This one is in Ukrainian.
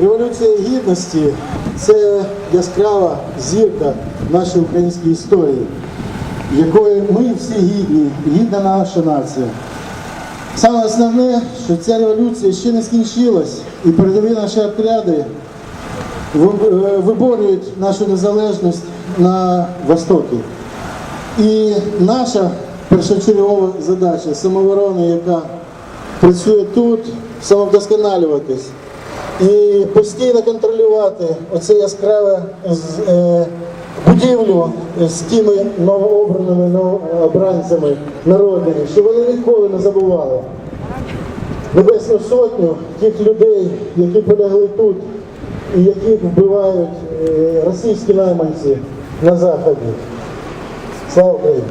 Революція гідності це яскрава зірка нашої української історії, якої ми всі гідні, гідна наша нація. Саме основне, що ця революція ще не скінчилась, і передові наші отряди е, виборюють нашу незалежність на Востокі. І наша першочергова задача самооборони, яка працює тут, самовдосконалюватись і постійно контролювати оце яскраве е, будівлю з тими новообраними новообранцями народними, щоб вони ніколи не забували Небесну сотню тих людей, які полягли тут і яких вбивають е, російські найманці на заході. Слава Україні!